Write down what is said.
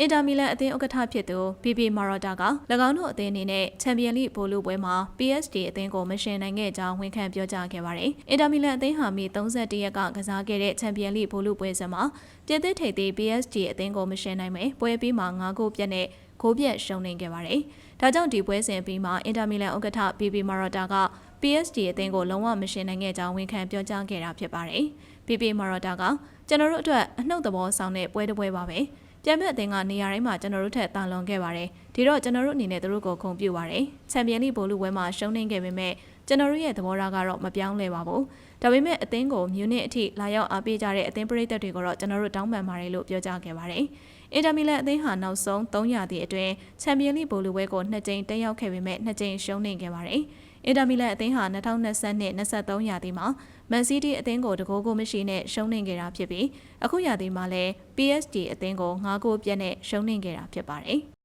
အင်တာမီလန်အသင်းဥက္ကဋ္ဌဖြစ်သူဘီဘီမာရော်တာက၎င်းတို့အသင်းအနေနဲ့ချန်ပီယံလိဘိုလ်လုပွဲမှာ PSG အသင်းကိုမရှင်နိုင်ခဲ့ကြောင်းဝန်ခံပြောကြားခဲ့ပါတယ်။အင်တာမီလန်အသင်းဟာမီ31ရက်ကကစားခဲ့တဲ့ချန်ပီယံလိဘိုလ်လုပွဲစဉ်မှာပြည်သစ်ထိပ်သီး PSG အသင်းကိုမရှင်နိုင်ပဲပွဲပြီးမှာ9ဂိုးပြတ်နဲ့ဂိုးပြတ်ရှုံးနိမ့်ခဲ့ပါတယ်။ဒါကြောင့်ဒီပွဲစဉ်ပြီးမှာအင်တာမီလန်ဥက္ကဋ္ဌဘီဘီမာရော်တာက PSG အသင်းကိုလုံးဝမရှင်နိုင်ခဲ့ကြောင်းဝန်ခံပြောကြားခဲ့တာဖြစ်ပါတယ်။ဘီဘီမာရော်တာကကျွန်တော်တို့အတွက်အနှုတ်သဘောဆောင်တဲ့ပွဲတစ်ပွဲပါပဲ။ ပြန်မဲ့အသင်းကနေရာတိုင်းမှာကျွန်တော်တို့ထက်တာလွန်ခဲ့ပါတယ်။ဒီတော့ကျွန်တော်တို့အနေနဲ့သူတို့ကိုခုံပြပါတယ်။ချန်ပီယံလိဘိုလ်လူပွဲမှာရှုံးနိမ့်ခဲ့ပေမဲ့ကျွန်တော်တို့ရဲ့သဘောထားကတော့မပြောင်းလဲပါဘူး။ဒါပေမဲ့အသင်းကိုမြူနစ်အထိလာရောက်အားပေးကြတဲ့အသင်းပရိသတ်တွေကိုတော့ကျွန်တော်တို့တောင်းပန်ပါတယ်လို့ပြောကြားခဲ့ပါတယ်။အင်တာမီလန်အသင်းဟာနောက်ဆုံး3ရာသီအတွင်းချန်ပီယံလိဘိုလ်လူပွဲကို2ကြိမ်တက်ရောက်ခဲ့ပေမဲ့2ကြိမ်ရှုံးနိမ့်ခဲ့ပါတယ်။ အင်တာမီလန်အသင်းဟာ2020-23ရာသီမှာမန်စီးတီးအသင်းကိုတကိုးကိုမရှိနဲ့ရှုံးနိမ့်ခဲ့တာဖြစ်ပြီးအခုရာသီမှာလည်း PSG အသင်းကို9ဂိုးပြတ်နဲ့ရှုံးနိမ့်ခဲ့တာဖြစ်ပါတယ်။